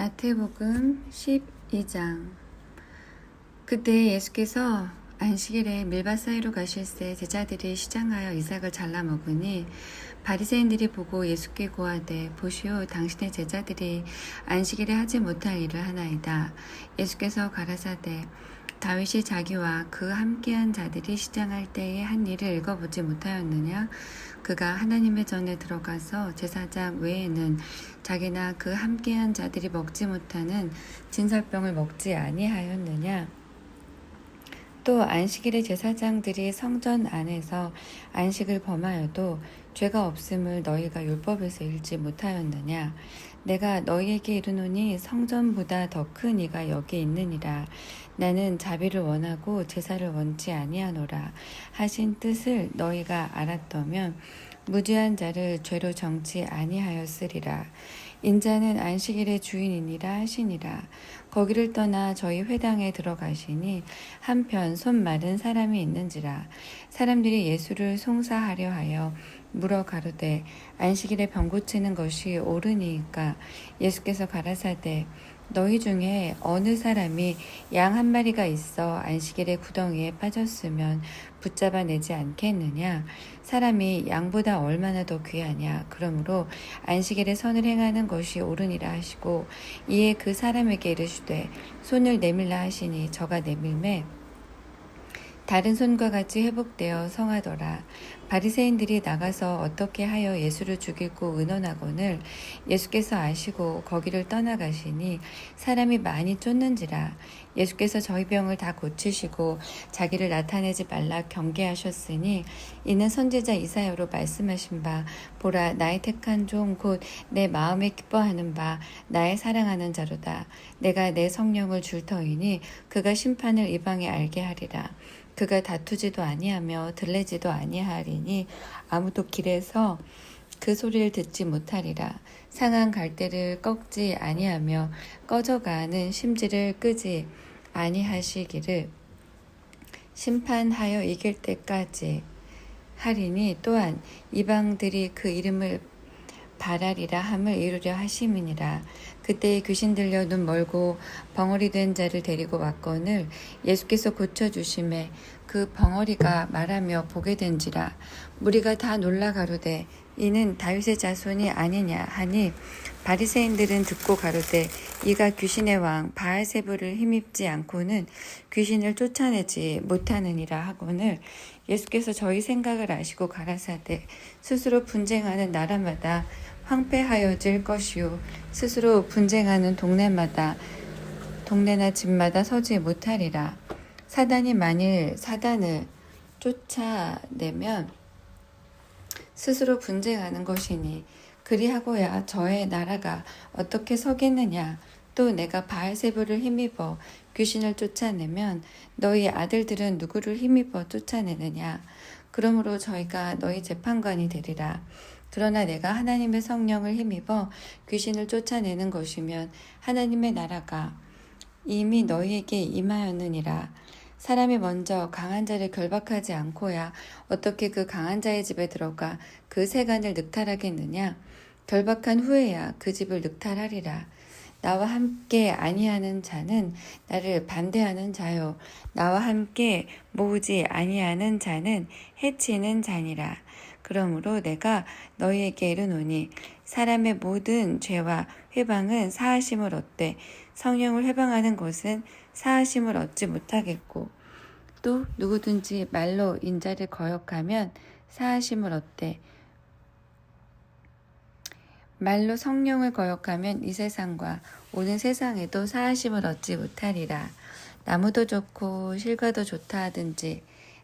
마태복음 12장. 그때 예수께서 안식일에 밀밭 사이로 가실새 제자들이 시장하여 이삭을 잘라 먹으니 바리새인들이 보고 예수께 고하되 보시오 당신의 제자들이 안식일에 하지 못할 일을 하나이다. 예수께서 가라사대 다윗이 자기와 그 함께한 자들이 시장할 때에 한 일을 읽어보지 못하였느냐? 그가 하나님의 전에 들어가서 제사장 외에는 자기나 그 함께한 자들이 먹지 못하는 진설병을 먹지 아니하였느냐? 또 안식일에 제사장들이 성전 안에서 안식을 범하여도 죄가 없음을 너희가 율법에서 읽지 못하였느냐? 내가 너희에게 이르노니 성전보다 더 큰 이가 여기 있느니라. 나는 자비를 원하고 제사를 원치 아니하노라. 하신 뜻을 너희가 알았더면 무죄한 자를 죄로 정치 아니하였으리라. 인자는 안식일의 주인이니라 하시니라. 거기를 떠나 저희 회당에 들어가시니 한편 손 마른 사람이 있는지라. 사람들이 예수를 송사하려 하여 물어 가로되 안식일에 병 고치는 것이 옳으니까 예수께서 가라사대 너희 중에 어느 사람이 양 한 마리가 있어 안식일에 구덩이에 빠졌으면 붙잡아 내지 않겠느냐? 사람이 양보다 얼마나 더 귀하냐? 그러므로 안식일에 선을 행하는 것이 옳으니라 하시고 이에 그 사람에게 이르시되 손을 내밀라 하시니 저가 내밀매. 다른 손과 같이 회복되어 성하더라. 바리새인들이 나가서 어떻게 하여 예수를 죽이고 의논하거늘 예수께서 아시고 거기를 떠나가시니 사람이 많이 쫓는지라 예수께서 저희 병을 다 고치시고 자기를 나타내지 말라 경계하셨으니 이는 선지자 이사야로 말씀하신 바 보라 나의 택한 종 곧 내 마음에 기뻐하는 바 나의 사랑하는 자로다. 내가 내 성령을 줄 터이니 그가 심판을 이방에 알게 하리라 그가 다투지도 아니하며 들레지도 아니하리니 아무도 길에서 그 소리를 듣지 못하리라. 상한 갈대를 꺾지 아니하며 꺼져가는 심지를 끄지 아니하시기를 심판하여 이길 때까지 하리니 또한 이방들이 그 이름을 바라리라 함을 이루려 하심이니라. 그때 귀신 들려 눈 멀고 벙어리 된 자를 데리고 왔거늘 예수께서 고쳐 주심에 그 벙어리가 말하며 보게 된지라 무리가 다 놀라 가로되 이는 다윗의 자손이 아니냐 하니 바리새인들은 듣고 가로되 이가 귀신의 왕 바알세부를 힘입지 않고는 귀신을 쫓아내지 못하느니라 하거늘 예수께서 저희 생각을 아시고 가라사대 스스로 분쟁하는 나라마다 황폐하여질 것이요 스스로 분쟁하는 동네마다 동네나 집마다 서지 못하리라. 사단이 만일 사단을 쫓아내면 스스로 분쟁하는 것이니 그리하고야 저의 나라가 어떻게 서겠느냐? 또 내가 바알세부를 힘입어 귀신을 쫓아내면 너희 아들들은 누구를 힘입어 쫓아내느냐? 그러므로 저희가 너희 재판관이 되리라. 그러나 내가 하나님의 성령을 힘입어 귀신을 쫓아내는 것이면 하나님의 나라가 이미 너희에게 임하였느니라 사람이 먼저 강한 자를 결박하지 않고야 어떻게 그 강한 자의 집에 들어가 그 세간을 늑탈하겠느냐? 결박한 후에야 그 집을 늑탈하리라. 나와 함께 아니하는 자는 나를 반대하는 자요. 나와 함께 모으지 아니하는 자는 해치는 자니라. 그러므로 내가 너희에게 이르노니 사람의 모든 죄와 회방은 사하심을 얻되 성령을 회방하는 것은 사하심을 얻지 못하겠고 또 누구든지 말로 인자를 거역하면 사하심을 얻되 말로 성령을 거역하면 이 세상과 오는 세상에도 사하심을 얻지 못하리라. 나무도 좋고 실과도 좋다 하든지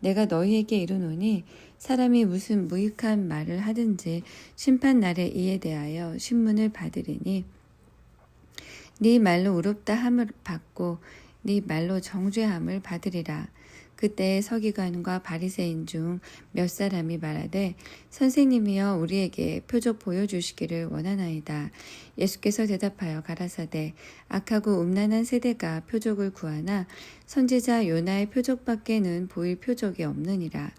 내가 너희에게 이르노니 사람이 무슨 무익한 말을 하든지 심판 날에 이에 대하여 신문을 받으리니 네 말로 의롭다 함을 받고 네 말로 정죄함을 받으리라. 그때 서기관과 바리새인 중 몇 사람이 말하되 선생님이여 우리에게 표적 보여주시기를 원하나이다. 예수께서 대답하여 가라사대 악하고 음란한 세대가 표적을 구하나 선지자 요나의 표적밖에는 보일 표적이 없느니라.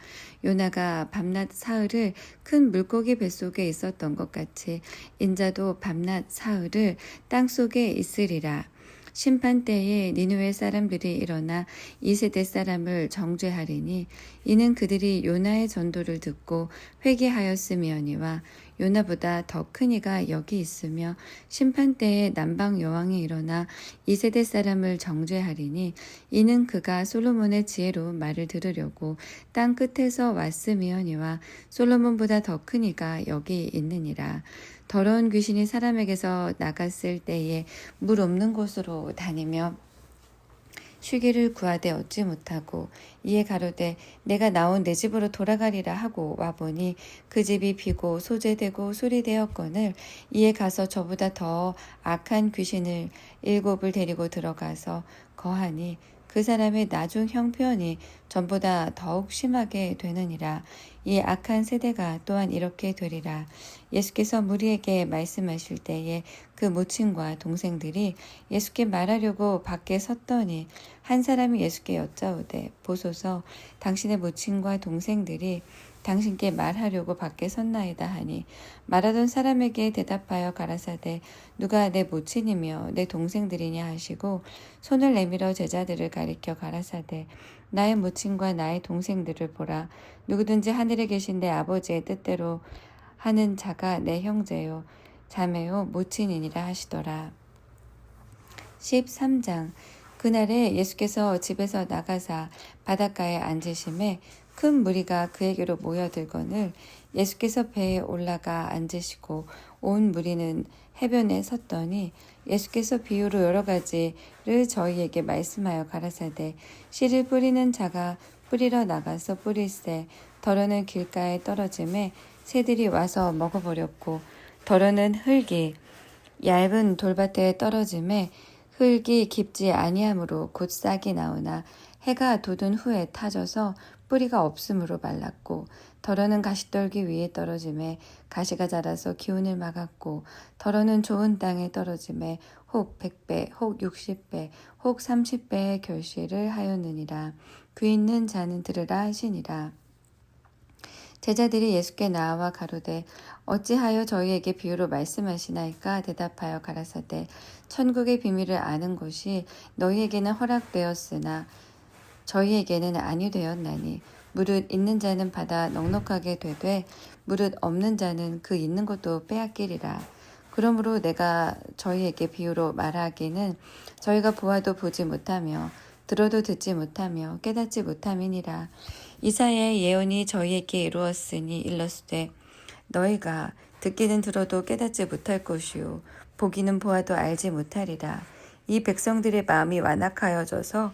요나가 밤낮 사흘을 큰 물고기 뱃속에 있었던 것 같이 인자도 밤낮 사흘을 땅 속에 있으리라. 심판 때에 니누의 사람들이 일어나 이 세대 사람을 정죄하리니 이는 그들이 요나의 전도를 듣고 회개하였음이oni와 요나보다 더 큰 이가 여기 있으며 심판 때에 남방 여왕이 일어나 이 세대 사람을 정죄하리니 이는 그가 솔로몬의 지혜로 말을 들으려고 땅 끝에서 왔음이oni와 솔로몬보다 더 큰 이가 여기 있느니라 더러운 귀신이 사람에게서 나갔을 때에 물 없는 곳으로 다니며 쉬기를 구하되 얻지 못하고 이에 가로되 내가 나온 내 집으로 돌아가리라 하고 와보니 그 집이 비고 소재되고 소리되었거늘 이에 가서 저보다 더 악한 귀신을 일곱을 데리고 들어가서 거하니 그 사람의 나중 형편이 전보다 더욱 심하게 되느니라. 이 악한 세대가 또한 이렇게 되리라. 예수께서 무리에게 말씀하실 때에 그 모친과 동생들이 예수께 말하려고 밖에 섰더니 한 사람이 예수께 여짜오되 보소서 당신의 모친과 동생들이 당신께 말하려고 밖에 섰나이다 하니 말하던 사람에게 대답하여 가라사대 누가 내 모친이며 내 동생들이냐 하시고 손을 내밀어 제자들을 가리켜 가라사대 나의 모친과 나의 동생들을 보라. 누구든지 하늘에 계신 내 아버지의 뜻대로 하는 자가 내 형제요. 자매요 모친이니라 하시더라. 13장. 그날에 예수께서 집에서 나가사 바닷가에 앉으심에 큰 무리가 그에게로 모여들거늘 예수께서 배에 올라가 앉으시고 온 무리는 해변에 섰더니 예수께서 비유로 여러 가지를 저희에게 말씀하여 가라사대 씨를 뿌리는 자가 뿌리러 나가서 뿌릴새 덜어는 길가에 떨어짐에 새들이 와서 먹어버렸고 덜어는 흙이 얇은 돌밭에 떨어짐에 흙이 깊지 아니하므로 곧 싹이 나오나 해가 돋은 후에 타져서 뿌리가 없으므로 말랐고 덜어는 가시떨기 위에 떨어짐에 가시가 자라서 기운을 막았고 덜어는 좋은 땅에 떨어짐에 혹 백배 혹 육십배 혹 삼십배의 결실을 하였느니라. 귀 있는 자는 들으라 하시니라. 제자들이 예수께 나와 가로되 어찌하여 저희에게 비유로 말씀하시나이까 대답하여 가라사대 천국의 비밀을 아는 것이 너희에게는 허락되었으나 저희에게는 아니 되었나니 무릇 있는 자는 받아 넉넉하게 되되 무릇 없는 자는 그 있는 것도 빼앗기리라. 그러므로 내가 저희에게 비유로 말하기는 저희가 보아도 보지 못하며 들어도 듣지 못하며 깨닫지 못함이니라. 이사야의 예언이 저희에게 이루었으니 일렀으되 너희가 듣기는 들어도 깨닫지 못할 것이요 보기는 보아도 알지 못하리라. 이 백성들의 마음이 완악하여져서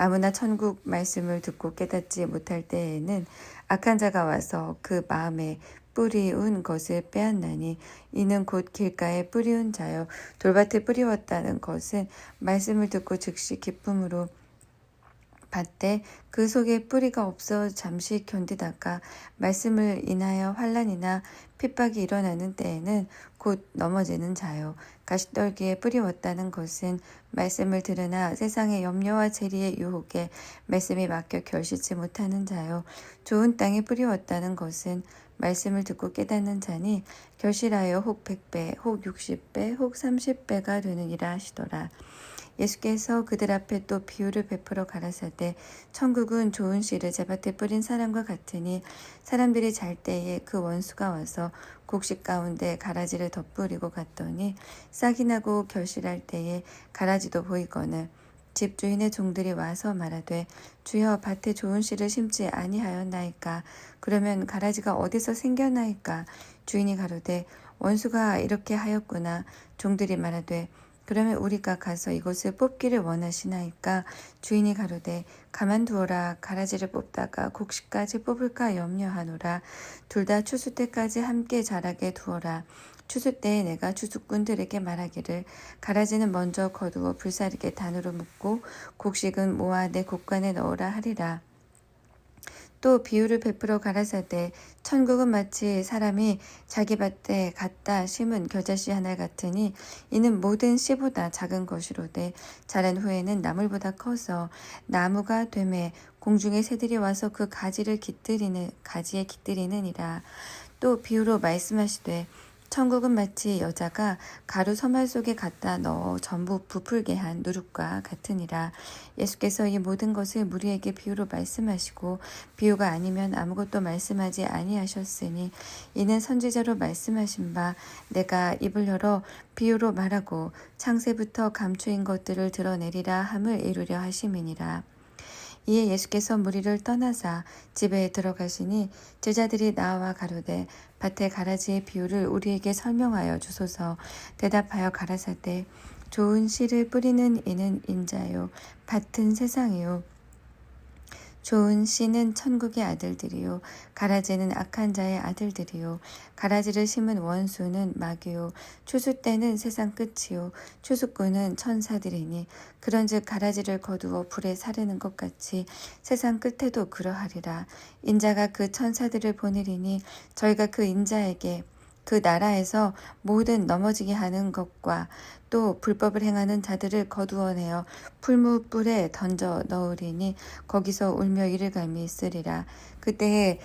아무나 천국 말씀을 듣고 깨닫지 못할 때에는 악한 자가 와서 그 마음에 뿌리운 것을 빼앗나니 이는 곧 길가에 뿌리운 자여 돌밭에 뿌리웠다는 것은 말씀을 듣고 즉시 기쁨으로 밭때 그 속에 뿌리가 없어 잠시 견디다가 말씀을 인하여 환란이나 핍박이 일어나는 때에는 곧 넘어지는 자요 가시떨기에 뿌리웠다는 것은 말씀을 들으나 세상의 염려와 재리의 유혹에 말씀이 맡겨 결실치 못하는 자요 좋은 땅에 뿌리웠다는 것은 말씀을 듣고 깨닫는 자니 결실하여 혹 백배 혹 육십 배혹 삼십 배가 되느니라 하시더라. 예수께서 그들 앞에 또 비유를 베풀어 가라사대 천국은 좋은 씨를 제밭에 뿌린 사람과 같으니 사람들이 잘 때에 그 원수가 와서 곡식 가운데 가라지를 덧뿌리고 갔더니 싹이 나고 결실할 때에 가라지도 보이거늘 집주인의 종들이 와서 말하되 주여 밭에 좋은 씨를 심지 아니하였나이까? 그러면 가라지가 어디서 생겨나이까? 주인이 가로되 원수가 이렇게 하였구나. 종들이 말하되 그러면 우리가 가서 이것을 뽑기를 원하시나이까? 주인이 가로되 가만두어라. 가라지를 뽑다가 곡식까지 뽑을까 염려하노라. 둘 다 추수 때까지 함께 자라게 두어라. 추수 때에 내가 추수꾼들에게 말하기를 가라지는 먼저 거두어 불사르게 단으로 묶고 곡식은 모아 내 곡간에 넣으라 하리라 또 비유를 베풀어 가라사대 천국은 마치 사람이 자기 밭에 갖다 심은 겨자씨 하나 같으니 이는 모든 씨보다 작은 것이로되 자란 후에는 나물보다 커서 나무가 되매 공중의 새들이 와서 그 가지를 깃들이는 가지에 깃들이느니라. 또 비유로 말씀하시되 천국은 마치 여자가 가루 서말 속에 갖다 넣어 전부 부풀게 한 누룩과 같으니라. 예수께서 이 모든 것을 무리에게 비유로 말씀하시고 비유가 아니면 아무것도 말씀하지 아니하셨으니 이는 선지자로 말씀하신 바 내가 입을 열어 비유로 말하고 창세부터 감추인 것들을 드러내리라 함을 이루려 하심이니라. 이에 예수께서 무리를 떠나사 집에 들어가시니 제자들이 나와 가로되 밭의 가라지의 비유를 우리에게 설명하여 주소서. 대답하여 가라사대 좋은 씨를 뿌리는 이는 인자요 밭은 세상이요 좋은 씨는 천국의 아들들이요. 가라지는 악한 자의 아들들이요. 가라지를 심은 원수는 마귀요. 추수 때는 세상 끝이요. 추수꾼은 천사들이니 그런즉 가라지를 거두어 불에 사르는 것 같이 세상 끝에도 그러하리라. 인자가 그 천사들을 보내리니 저희가 그 인자에게 그 나라에서 모든 넘어지게 하는 것과 또 불법을 행하는 자들을 거두어내어 풀무불에 던져 넣으리니 거기서 울며 이를 갈미 있으리라. 그때에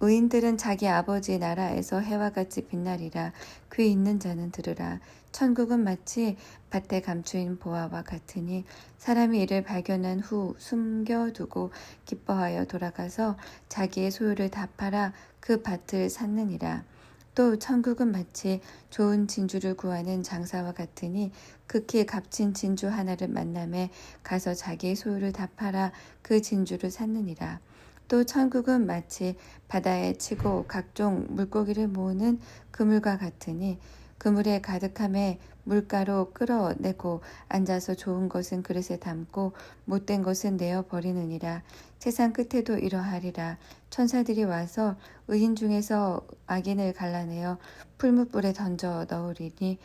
의인들은 자기 아버지 나라에서 해와 같이 빛나리라. 귀 있는 자는 들으라. 천국은 마치 밭에 감추인 보화와 같으니 사람이 이를 발견한 후 숨겨두고 기뻐하여 돌아가서 자기의 소유를 다 팔아 그 밭을 샀느니라. 또 천국은 마치 좋은 진주를 구하는 장사와 같으니 극히 값진 진주 하나를 만남에 가서 자기의 소유를 다 팔아 그 진주를 샀느니라. 또 천국은 마치 바다에 치고 각종 물고기를 모으는 그물과 같으니 그물에 가득함에 물가로 끌어내고 앉아서 좋은 것은 그릇에 담고 못된 것은 내어 버리느니라 세상 끝에도 이러하리라 천사들이 와서 의인 중에서 악인을 갈라내어 풀무불에 던져 넣으리니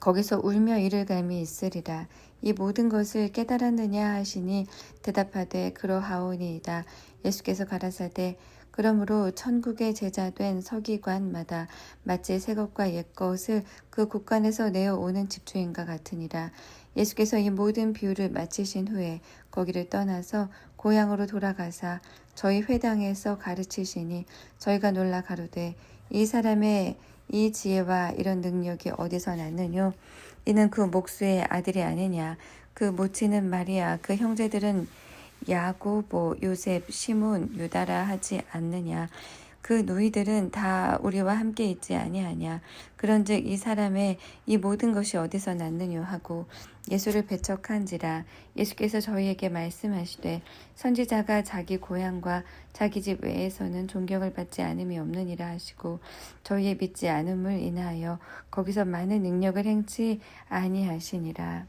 거기서 울며 이를 갈미 있으리라. 이 모든 것을 깨달았느냐 하시니 대답하되 그러하오니이다. 예수께서 가라사대 그러므로 천국의 제자된 서기관마다 마치 새 것과 옛 것을 그 곳간에서 내어 오는 집주인과 같으니라. 예수께서 이 모든 비유를 마치신 후에 거기를 떠나서 고향으로 돌아가사 저희 회당에서 가르치시니 저희가 놀라 가로되 이 사람의 이 지혜와 이런 능력이 어디서 났느뇨? 이는 그 목수의 아들이 아니냐? 그 모치는 마리아, 그 형제들은 야고보, 요셉, 시몬, 유다라 하지 않느냐? 그 누이들은 다 우리와 함께 있지 아니하냐. 그런즉 이 사람의 이 모든 것이 어디서 났느뇨 하고 예수를 배척한지라 예수께서 저희에게 말씀하시되 선지자가 자기 고향과 자기 집 외에서는 존경을 받지 않음이 없느니라 하시고 저희의 믿지 않음을 인하여 거기서 많은 능력을 행치 아니하시니라.